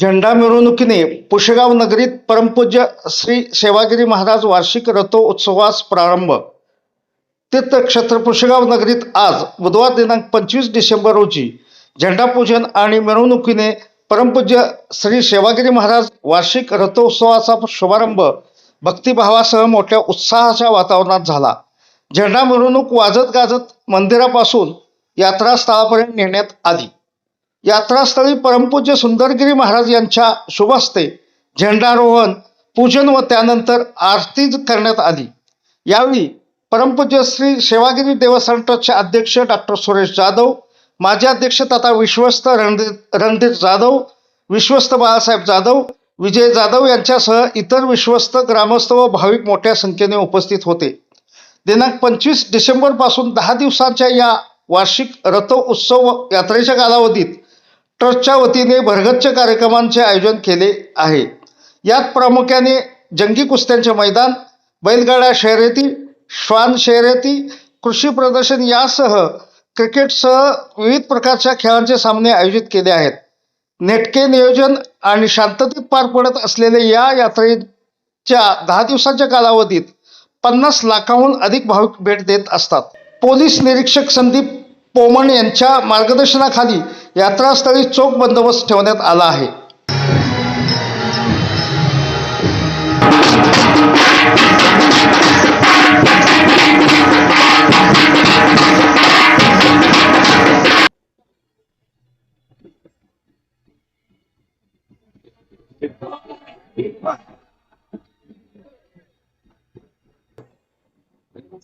झेंडा मिरवणुकीने पुशेगाव नगरीत परमपूज्य श्री सेवागिरी महाराज वार्षिक रथोत्सवास प्रारंभ. तीर्थक्षेत्र पुशेगाव नगरीत आज बुधवार दिनांक पंचवीस डिसेंबर रोजी झेंडापूजन आणि मिरवणुकीने परमपूज्य श्री सेवागिरी महाराज वार्षिक रथोत्सवाचा शुभारंभ भक्तिभावासह मोठ्या उत्साहाच्या वातावरणात झाला. झेंडा मिरवणूक वाजत गाजत मंदिरापासून यात्रास्थळापर्यंत नेण्यात आली. यात्रास्थळी परमपूज्य सुंदरगिरी महाराज यांच्या शुभ हस्ते झेंडारोहण पूजन व त्यानंतर आरती करण्यात आली. यावेळी परमपूज्य श्री सेवागिरी देवस्थान ट्रस्टचे अध्यक्ष डॉक्टर सुरेश जाधव माजी अध्यक्ष तथा विश्वस्त रणधीर रणधीर जाधव विश्वस्त बाळासाहेब जाधव विजय जाधव यांच्यासह इतर विश्वस्त ग्रामस्थ व भाविक मोठ्या संख्येने उपस्थित होते. दिनांक पंचवीस डिसेंबरपासून दहा दिवसांच्या या वार्षिक रथ उत्सव यात्रेच्या कालावधीत ट्रस्टच्या वतीने भरगच्च कार्यक्रमांचे आयोजन केले आहे. यात प्रामुख्याने जंगी कुस्त्यांचे मैदान बैलगाड्या शर्यती श्वान शर्यती कृषी प्रदर्शन यासह क्रिकेटसह विविध प्रकारच्या खेळांचे सामने आयोजित केले आहेत. नेटके नियोजन आणि शांततेत पार पडत असलेल्या या यात्रेच्या दहा दिवसांच्या कालावधीत पन्नास लाखाहून अधिक भाविक भेट देत असतात. पोलीस निरीक्षक संदीप पोमण यांच्या मार्गदर्शनाखाली यात्रास्थळी चोख बंदोबस्त ठेवण्यात आला आहे.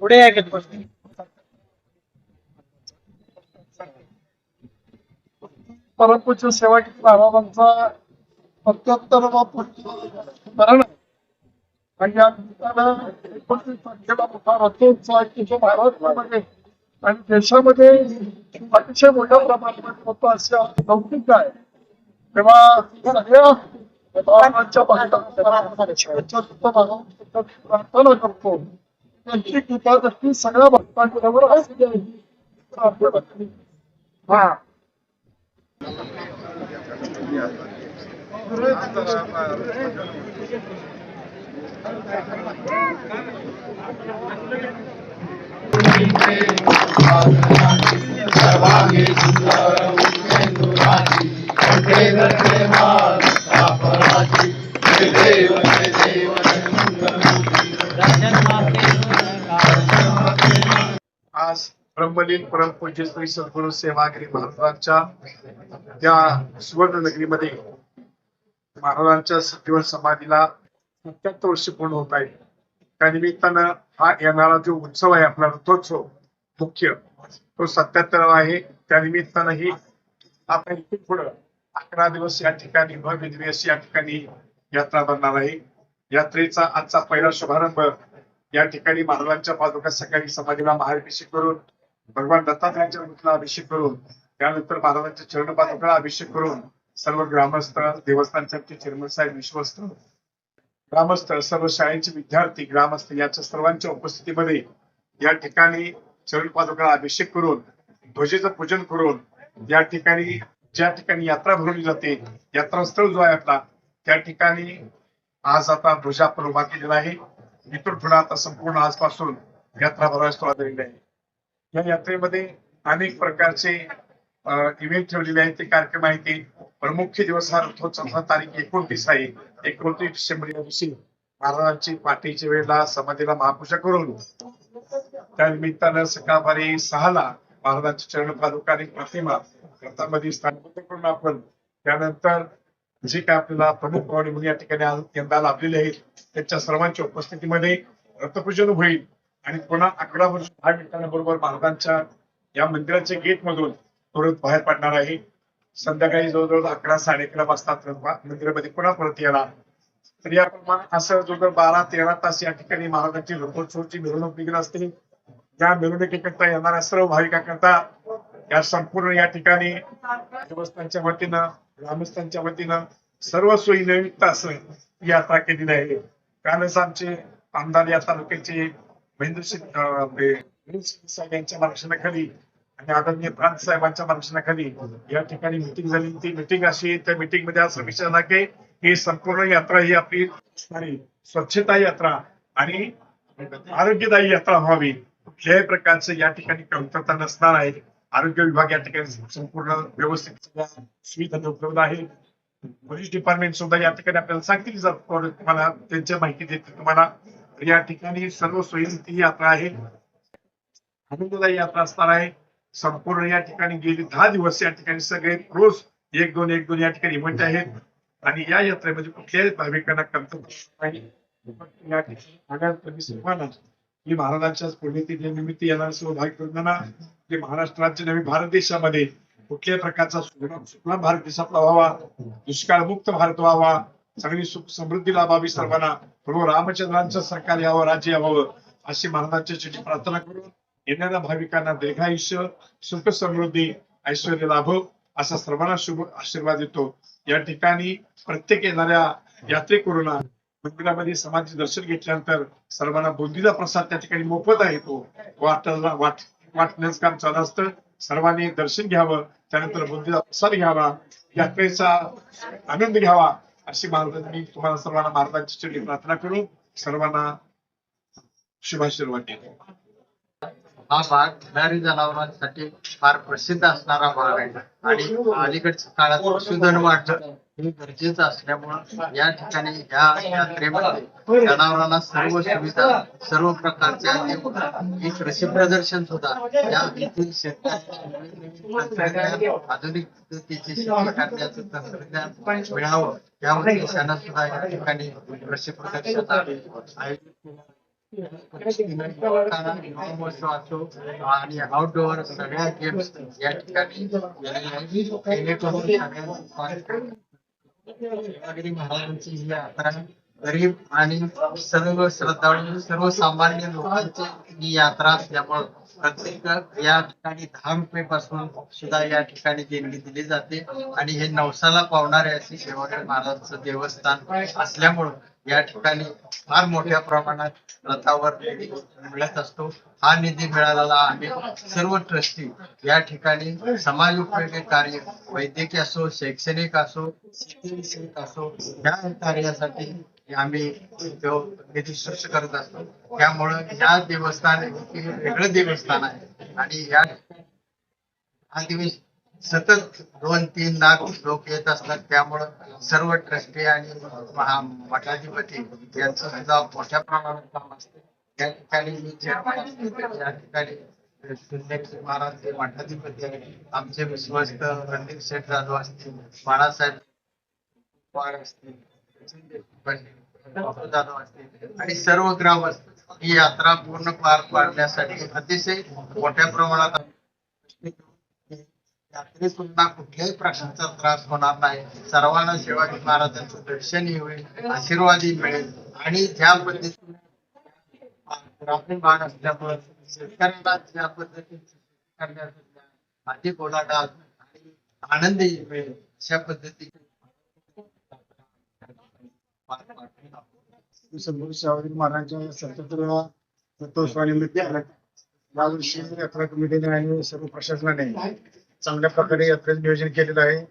पुढे आहे का परंतु शेवटी बाबांचा पंच्याहत्तर वा परमपूज्य सेवा महाराजांचा सत्याहत्तर स्मरण आणि या निमित्तानं एकोणतीस तारखेला मोठा रथोत्सव आहे की जो महाराष्ट्रामध्ये आणि देशामध्ये अतिशय मोठ्या प्रमाणात होतो असे लौकिक आहे तेव्हा सगळ्या भगवानाच्या भक्तांना प्रार्थना करतो त्यांची कृपा दृष्टी सगळ्या भक्तांवर असली आहे. हा आज ब्रह्मलीन परमपूज्य श्री सद्गुरु सेवागिरी महाराजांच्या त्या सुवर्णनगरीमध्ये महाराजांच्या सतीवर समाधीला सत्याहत्तर वर्ष पूर्ण होत आहे. त्या निमित्तानं हा येणारा जो उत्सव आहे आपला रथोत्सव मुख्य तो सत्याहत्तर आहे. त्या निमित्तानं ही आता इथून पुढं अकरा दिवस या ठिकाणी भव्य दिवस या ठिकाणी यात्रा बनणार आहे. यात्रेचा आजचा पहिला शुभारंभ या ठिकाणी महाराजांच्या पादुका सकाळी समाधीला महाअभिषेक करून भगवान दत्तात्रयांच्या मूर्तीला अभिषेक करून त्यानंतर महाराजांच्या चरण पादुकाला अभिषेक करून सर्व ग्रामस्थ देवस्थानचे चेअरमन साहेब विश्वस्त ग्रामस्थ सर्व शाळेचे विद्यार्थी ग्रामस्थ याच्या सर्वांच्या उपस्थितीमध्ये या ठिकाणी चरण पादुकाला अभिषेक करून ध्वजेचं पूजन करून या ठिकाणी ज्या ठिकाणी यात्रा भरवली जाते यात्रास्थळ जो आहे आपला त्या ठिकाणी आज आता ध्वजापर उभा केलेला आहे. इथून आता संपूर्ण आजपासून यात्रा भरवायला सुरुवात झालेली आहे. या यात्रेमध्ये अनेक प्रकारचे इव्हेंट ठेवलेले आहेत ते कार्यक्रम आहेत ते प्रमुख दिवस हा रथोत्सवाचा तारीख एकोणतीस आहे. एकोणतीस डिसेंबर या दिवशी महाराजांची पाठीच्या वेळेला समाधीला महापूजा करून त्या निमित्तानं सकाळपारी सहाला महाराजांची चरण पादुका आणि प्रतिमा रथामध्ये स्थानबद्ध करून आपण त्यानंतर जे काय आपल्याला प्रमुख पाहुणे म्हणून या ठिकाणी यंदा लाभलेले आहेत त्यांच्या सर्वांच्या उपस्थितीमध्ये रथपूजन होईल आणि पुन्हा अकरा वर्ष दहा मिनिटांबरोबर महाराजांच्या या मंदिराच्या गेट मधून परत बाहेर पडणार आहे. संध्याकाळी जवळजवळ अकरा साडे अकरा वाजतात मंदिरामध्ये पुन्हा परत येणार. तर याप्रमाणे असं जवळजवळ बारा तेरा तास या ठिकाणी महाराजांची रथोत्सवाची मिरवणूक निघत असते. या मिरवणुकीकरता येणाऱ्या सर्व भाविकांकरता या संपूर्ण या ठिकाणी देवस्थानच्या वतीनं ग्रामस्थांच्या वतीनं सर्व सोयी असं यात्रा केलेली आहे. कालच आमचे आमदार या तालुक्याचे महेंद्र सिंग म्हणजे, साहेब यांच्या मार्गदर्शनाखाली आणि आदरणीय प्रांत साहेबांच्या मार्गदर्शनाखाली या ठिकाणी मिटिंग झाली. ती मिटिंग अशी त्या मिटिंगमध्ये आज विचार झाला की ही संपूर्ण यात्रा ही आपली स्वच्छता यात्रा आणि आरोग्यदायी यात्रा व्हावी. कुठल्याही प्रकारचं या ठिकाणी कमतरता नसणार आहे. आरोग्य विभाग या ठिकाणी संपूर्ण व्यवस्थित सुविधा उपलब्ध आहे पोलीस डिपार्टमेंट सुद्धा या ठिकाणी आपल्याला सांगतील जर तुम्हाला त्यांच्या माहिती देतील. तुम्हाला या ठिकाणी सर्व सोयी यात्रा आहे. आनंददायी यात्रा असणार आहे. संपूर्ण या ठिकाणी गेली दहा दिवस या ठिकाणी सगळे रोज एक दोन एक दोन या ठिकाणी इव्हेंट आहेत. आणि या यात्रेमध्ये कुठल्याही भाविकांना कमतरता नाही. सर्वांना महाराजांच्या पुण्यतिथी निमित्त येणाऱ्या सर्व भाविकांना जे महाराष्ट्र राज्य नवीन भारत देशामध्ये कुठल्याही प्रकारचा सुजलाम भारत देश आपला व्हावा दुष्काळ मुक्त भारत व्हावा सगळी सुख समृद्धी लाभावी सर्वांना प्रभू रामचंद्रांचं सरकार यावं राज्य यावं अशी महाराजांच्या प्रार्थना करून येणाऱ्या भाविकांना दीर्घायुष्य सुख समृद्धी ऐश्वर लाभो असा सर्वांना शुभ आशीर्वाद देतो. या ठिकाणी प्रत्येक येणाऱ्या यात्रेकरूंना मंदिरामध्ये समाधी दर्शन घेतल्यानंतर सर्वांना बुंदीचा प्रसाद त्या ठिकाणी मोफत आहे तो. वाटला वाट वाटण्याचं काम चालू असतं. सर्वांनी दर्शन घ्यावं त्यानंतर बुंदीचा प्रसाद घ्यावा यात्रेचा आनंद घ्यावा अशी महाराजांनी तुम्हाला सर्वांना महाराजांची प्रार्थना करू सर्वांना शुभाशीर्वाद देतो. हा भाग खिलारी जनावरांसाठी फार प्रसिद्ध असणारा भाग आहे. आणि अलीकडच्या काळात पशुधन वाढणं हे गरजेचं असल्यामुळं या ठिकाणी या यात्रेमध्ये जनावरांना सर्व सुविधा सर्व प्रकारच्या एक कृषी प्रदर्शन सुद्धा या येथील शेतकऱ्यांना आधुनिक पद्धतीचे शेती करण्याचं तंत्रज्ञान मिळावं. या उद्देशानं सुद्धा या ठिकाणी कृषी प्रदर्शन आयोजित केलं. असो आणि आउटडोअर सगळ्या गेम्स या ठिकाणी महाराजांची ही यात्रा गरीब आणि सर्व श्रद्धाळू सर्वसामान्य लोकांची ही यात्रा असल्यामुळं प्रत्येक या ठिकाणी दहा रुपये पासून सुद्धा या ठिकाणी देणगी दिली जाते. आणि हे नवसाला पावणारे असे सेवागिरी महाराजांचं देवस्थान असल्यामुळं या ठिकाणी फार मोठ्या प्रमाणात रथावर निधी मिळत असतो. हा निधी मिळालेला आम्ही सर्व ट्रस्टी या ठिकाणी समाज उपयोगी कार्य वैद्यकीय असो शैक्षणिक असो शेतीविषयक असो या कार्यासाठी आम्ही तो निधी सृष्ट करत असतो. त्यामुळं या देवस्थान वेगळं देवस्थान आहे. आणि या हा दिवस सतत दोन तीन लाख लोक येत असतात. त्यामुळं सर्व ट्रस्टी आणि महा- मठाधिपती यांचं सुद्धा मोठ्या प्रमाणात काम असते. या ठिकाणी मी या ठिकाणी महाराज जे मठाधिपती आहेत आमचे विश्वस्त रणदीप शेठ जाधव असतील बाळासाहेब पवार असतील जाधव असतील आणि सर्व ग्रामस्थ. ही यात्रा पूर्ण पार पाडण्यासाठी अतिशय मोठ्या प्रमाणात यात्रेतून कुठल्याही प्रकारचा त्रास होणार नाही. सर्वांना शिवाजी महाराजांचं दर्शनही होईल आशीर्वादही मिळेल. आणि ज्या पद्धतीने ग्रामीण भाग असल्यामुळे शेतकऱ्यांना ज्या पद्धतीने शेती अधिक ओलाटा आणि आनंदही मिळेल अशा पद्धतीने शिवाजी महाराजांच्या सत्याहत्तराव्या रथोत्सवानिमित्त यावर्षी यात्रा कमिटीने आणि सर्व प्रशासनाने चांगल्या प्रकारे यात्रेचं नियोजन केलेलं आहे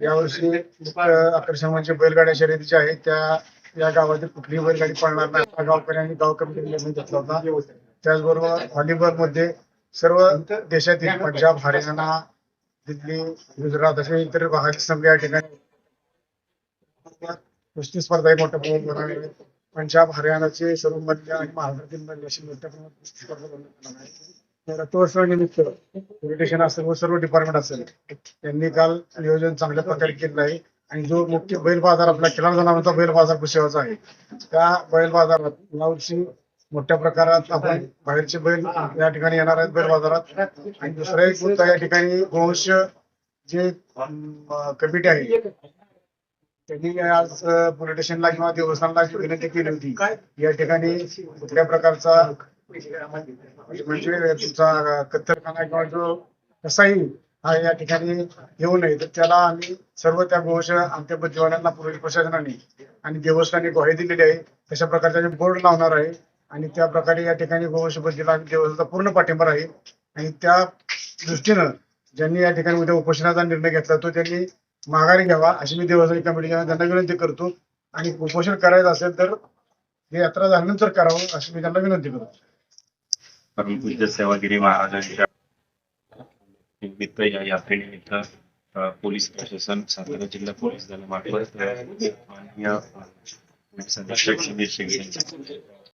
यावर्षी मुख्य आकर्षण म्हणजे बैलगाड्या शर्यतीच्या आहेत त्या या गावातील कुठलीही बैलगाडी पळणार नाही गावकऱ्यांनी गाव कमिटीने निर्णय घेतला होता त्याचबरोबर व्हॉलीबॉलमध्ये सर्व देशातील पंजाब हरियाणा दिल्ली गुजरात असे इतर भागातील संघ या ठिकाणी कुस्ती स्पर्धाही मोठ्या प्रमाणात भरणार आहेत. पंजाब हरियाणाचे सर्व मध्य आणि महाराष्ट्रातील मधल्या अशी मोठ्या प्रमाणात कुस्ती स्पर्धा भरण्यात येणार आहे. या रथोत्सवानिमित्त पोलीस असेल व सर्व डिपार्टमेंट असेल त्यांनी काल नियोजन चांगल्या प्रकारे केलं आहे. आणि जो मुख्य बैल बाजार आपला किराणा जनावरांचा बैल बाजार पुसेवाचा आहे त्या बैल बाजारात यावर्षी मोठ्या प्रकारात आपण बाहेरचे बैल या ठिकाणी येणार आहेत बैल बाजारात. आणि दुसरा एक मुद्दा या ठिकाणी गोवंश जे कमिटी आहे त्यांनी आज पोलीस स्टेशनला किंवा देवस्थानला विनंती केली होती. या ठिकाणी कुठल्या प्रकारचा म्हणजे तुमचा कत्तरखाना किंवा जो कसाही हा या ठिकाणी येऊ नये तर त्याला आम्ही सर्व त्या गोवंश आमच्या बुद्धिवाल्यांना पोलीस प्रशासनाने आणि देवस्थानी ग्वाही दिलेली आहे. तशा प्रकारचे बोर्ड लावणार आहे आणि त्या प्रकारे या ठिकाणी गोवंश बद्दीला देवस्थानचा पूर्ण पाठिंबा आहे आणि त्या दृष्टीनं ज्यांनी या ठिकाणी उद्या उपोषणाचा निर्णय घेतला तो त्यांनी माघारी घ्यावा अशी मी देवस्थानी कमिटीच्या त्यांना विनंती करतो. आणि उपोषण करायचं असेल तर हे यात्रा झाल्यानंतर करावं अशी मी त्यांना विनंती करतो. परमपूज्य सेवागिरी महाराजांच्या निमित्त या यात्रेनिमित्त पोलीस प्रशासन सातारा जिल्हा पोलीस दलामार्फत माननीय पोलीस अधीक्षक सुधीर सिंग यांच्या